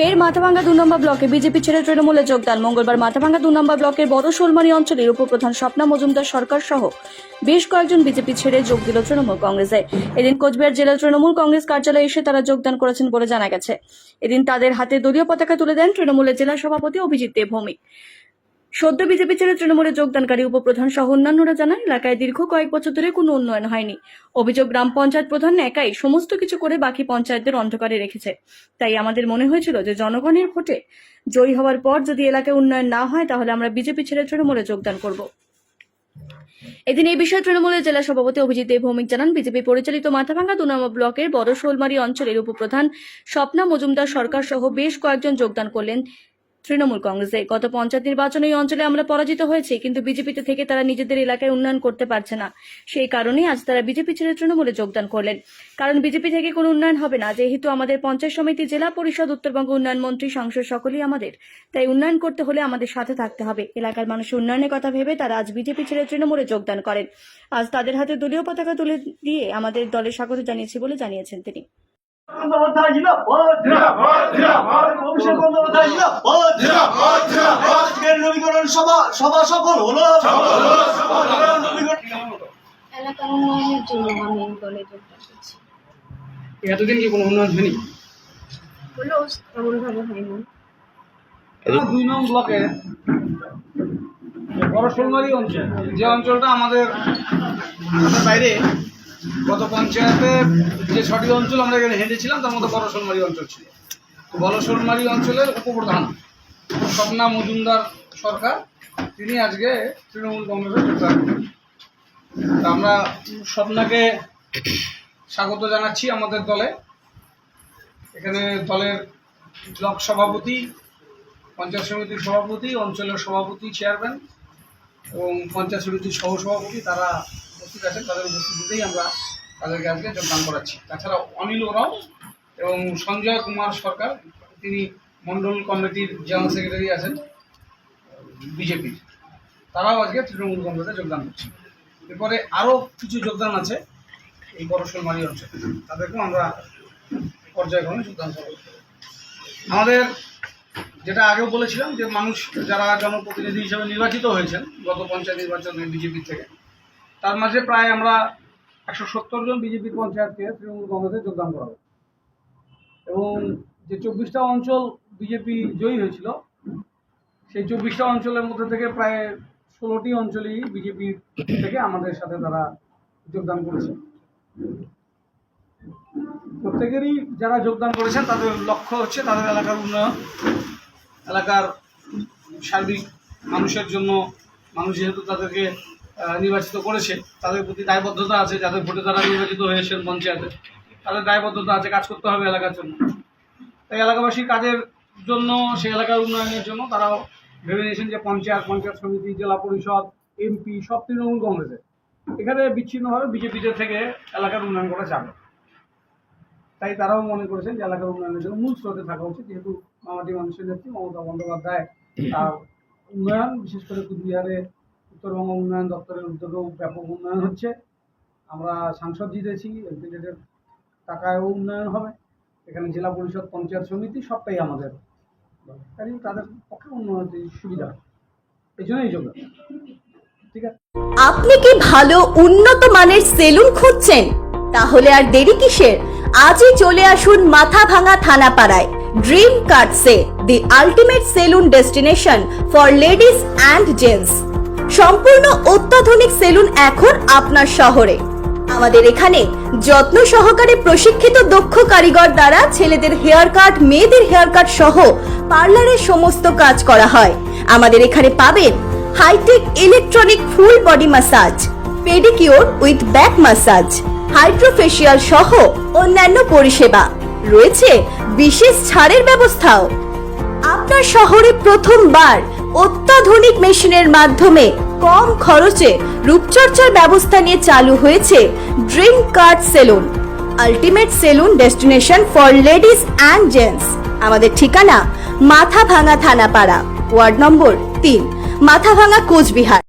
ফের মাথাভাঙ্গা দু নম্বর ব্লকে বিজেপি ছেড়ে তৃণমূলে যোগদান। মঙ্গলবার মাথাভাঙ্গা দু নম্বর ব্লকের বড় শোলমারি অঞ্চলের উপপ্রধান স্বপ্না মজুমদার সরকার সহ বেশ কয়েকজন বিজেপি ছেড়ে যোগ দিল তৃণমূল কংগ্রেসে। এদিন কোচবিহার জেলা তৃণমূল কংগ্রেস কার্যালয়ে এসে তারা যোগদান করেছেন বলে জানা গেছে। এদিন তাদের হাতে দলীয় পতাকা তুলে দেন তৃণমূলের জেলা সভাপতি অভিজিৎ দেবভৌমিক সদ্য বিজেপি ছেড়ে তৃণমূলে যোগদানকারী উপপ্রধান সহ অন্যান্যরা জানান, এলাকায় দীর্ঘ কয়েক বছর ধরে কোনো উন্নয়ন হয়নি। অভিযোগ গ্রাম পঞ্চায়েত প্রধান একাই সমস্ত কিছু করে বাকি পঞ্চায়েতদের অন্ধকারে রেখেছে। তাই আমাদের মনে হয়েছিল যে জনগণের ভোটে জয়ী হওয়ার পর যদি এলাকায় উন্নয়ন না হয়, তাহলে আমরা বিজেপি ছেড়ে তৃণমূলে যোগদান করব। এদিন এই বিষয়ে তৃণমূলের জেলা সভাপতি অভিজিৎ দেব ভৌমিক জানান, বিজেপি পরিচালিত মাথাভাঙ্গা দু নম্বর ব্লকের বড় শোলমারি অঞ্চলের উপপ্রধান স্বপ্না মজুমদার সরকার সহ বেশ কয়েকজন যোগদান করলেন। তৃণমূল কংগ্রেসে। গত পঞ্চায়েত নির্বাচনে এই অঞ্চলে আমরা পরাজিত হয়েছি, কিন্তু বিজেপিতে থেকে তারা নিজেদের এলাকায় উন্নয়ন করতে পারছে না। সেই কারণেই আজ তারা বিজেপি ছেড়ে তৃণমূলে যোগদান করলেন। কারণ বিজেপি থেকে কোনো উন্নয়ন হবে না। যেহেতু আমাদের পঞ্চায়েত সমিতি, জেলা পরিষদ, উত্তরবঙ্গ উন্নয়ন মন্ত্রী, সংসদ সকলেই আমাদের। তাই উন্নয়ন করতে হলে আমাদের সাথে থাকতে হবে। এলাকার মানুষের উন্নয়নের কথা ভেবে তারা আজ বিজেপি ছেড়ে তৃণমূলে যোগদান করেন। আজ তাদের হাতে দলীয় পতাকা তুলে দিয়ে আমাদের দলে স্বাগত জানিয়েছি বলে জানিয়েছেন তিনি। বন্দ্যোপাধ্যায় জিন্দাবাদ জিন্দাবাদ, জিন্দাবাদ। অভিষেক বন্দ্যোপাধ্যায় জিন্দাবাদ জিন্দাবাদ, জিন্দাবাদ। আজকের নবীকরণ সভা সভা সফল হলো সফল হলো, সফল হলো। নবীকরণ এলাকার উন্নয়নের জন্য আমি এই দলে যোগদান করছি এতদিন কি কোনো উন্নয়ন হয়নি দুই নং ব্লকে বড় অঞ্চল যে অঞ্চলটা আমাদের বাইরে গত পঞ্চায়েতে যে ছটি অঞ্চল আমরা এখানে হেঁটেছিলাম, তার মধ্যে বড় শোলমারি অঞ্চল ছিল তো অঞ্চলের উপপ্রধান স্বপ্না মজুমদার সরকার, তিনি আজকে তৃণমূল কংগ্রেসে যোগদান করেন। তা আমরা স্বপ্নাকে স্বাগত জানাচ্ছি আমাদের দলে এখানে দলের ব্লক সভাপতি, পঞ্চায়েত সমিতির সভাপতি, অঞ্চলের সভাপতি চেয়ারম্যান এবং পঞ্চায়েত সমিতির সহসভাপতি, তারা উপস্থিত আছেন, তাদের উপস্থিতিতেই আমরা তাদেরকে আজকে যোগদান করাচ্ছি। তাছাড়া অনিল ওরাও এবং সঞ্জয় কুমার সরকার, তিনি মণ্ডল কমিটির জেনারেল সেক্রেটারি আছেন বিজেপির তারাও আজকে তৃণমূল কংগ্রেসে যোগদান করছে। এরপরে আরও কিছু যোগদান আছে এই বড়শোলমারি অঞ্চলে। তাদেরকেও আমরা পর্যায়ক্রমে যোগদান করব। আমাদের যেটা আগেও বলেছিলাম যে মানুষ যারা জনপ্রতিনিধি হিসেবে নির্বাচিত হয়েছেন, গত পঞ্চায়েত নির্বাচনে বিজেপি থেকে তার মাঝে প্রায় আমরা একশো সত্তর জন বিজেপির পঞ্চায়েতকে তৃণমূল কংগ্রেসে যোগদান করাবো এবং যে চব্বিশটা অঞ্চল বিজেপি জয়ী হয়েছিল, সেই চব্বিশটা অঞ্চলের মধ্যে থেকে প্রায় ষোলোটি অঞ্চলেই বিজেপি থেকে আমাদের সাথে তারা যোগদান করেছে। প্রত্যেকেরই যারা যোগদান করেছেন তাদের লক্ষ্য হচ্ছে তাদের এলাকার উন্নয়ন, এলাকার সার্বিক মানুষের জন্য মানুষ যেহেতু তাদেরকে নির্বাচিত করেছে তাদের প্রতি দায়বদ্ধতা আছে যাদের ভোটে তারা নির্বাচিত হয়েছেন পঞ্চায়েতে তাদের দায়বদ্ধতা আছে, কাজ করতে হবে এলাকার জন্য। তাই এলাকাবাসীর কাজের জন্য, সেই এলাকার উন্নয়নের জন্য তারাও ভেবে নিয়েছেন যে পঞ্চায়েত পঞ্চায়েত সমিতি, জেলা পরিষদ এমপি সব তৃণমূল কংগ্রেসে এখানে বিচ্ছিন্নভাবে বিজেপিতে থেকে এলাকার উন্নয়ন করা যাবে। তাই তারাও মনে করেছেন যে এলাকার উন্নয়নের জন্য মূল স্রোতে থাকা উচিত, যেহেতু মামাটি মানুষের নেত্রী মমতা বন্দ্যোপাধ্যায় তার উন্নয়ন, বিশেষ করে কুচবিহারে উত্তরবঙ্গ উন্নয়ন দপ্তরের উদ্যোগেও ব্যাপক উন্নয়ন হচ্ছে। আমরা সাংসদ জিতেছি এমপিদের টাকায়ও উন্নয়ন হবে। এখানে জেলা পরিষদ, পঞ্চায়েত সমিতি সবটাই আমাদের। কাজে তাদের পক্ষে উন্নয়নের সুবিধা। এই জন্যই যোগদান ঠিক আছে? আপনি কি ভালো, উন্নত মানের সেলুন খুঁজছেন? তাহলে আর দেরি কিসের? আজই চলে আসুন মাথা ভাঙা থানাপাড়ায়। Dream cuts the ultimate salon destination for ladies and gents. সম্পূর্ণ অত্যাধুনিক সেলুন এখন আপনার শহরে। আমাদের এখানে যত্ন সহকারে প্রশিক্ষিত দক্ষ কারিগর দ্বারা ছেলেদের হেয়ার কাট, মেয়েদের হেয়ার কাট সহ পার্লারের সমস্ত কাজ করা হয়। আমাদের এখানে পাবেন hi tech electronic full body massage pedicure with back massage hydrofacial সহ অন্যান্য পরিষেবা। রয়েছে বিশেষ ছাড়ের ব্যবস্থাও। আপনার শহরে প্রথমবার অত্যাধুনিক মেশিনের মাধ্যমে কম খরচে রূপচর্চার ব্যবস্থা নিয়ে চালু হয়েছে dream card salon ultimate salon destination for ladies and gents. আমাদের ঠিকানা মাথা ভাঙা থানাপাড়া, ওয়ার্ড নম্বর তিন মাথা ভাঙা কোচবিহার।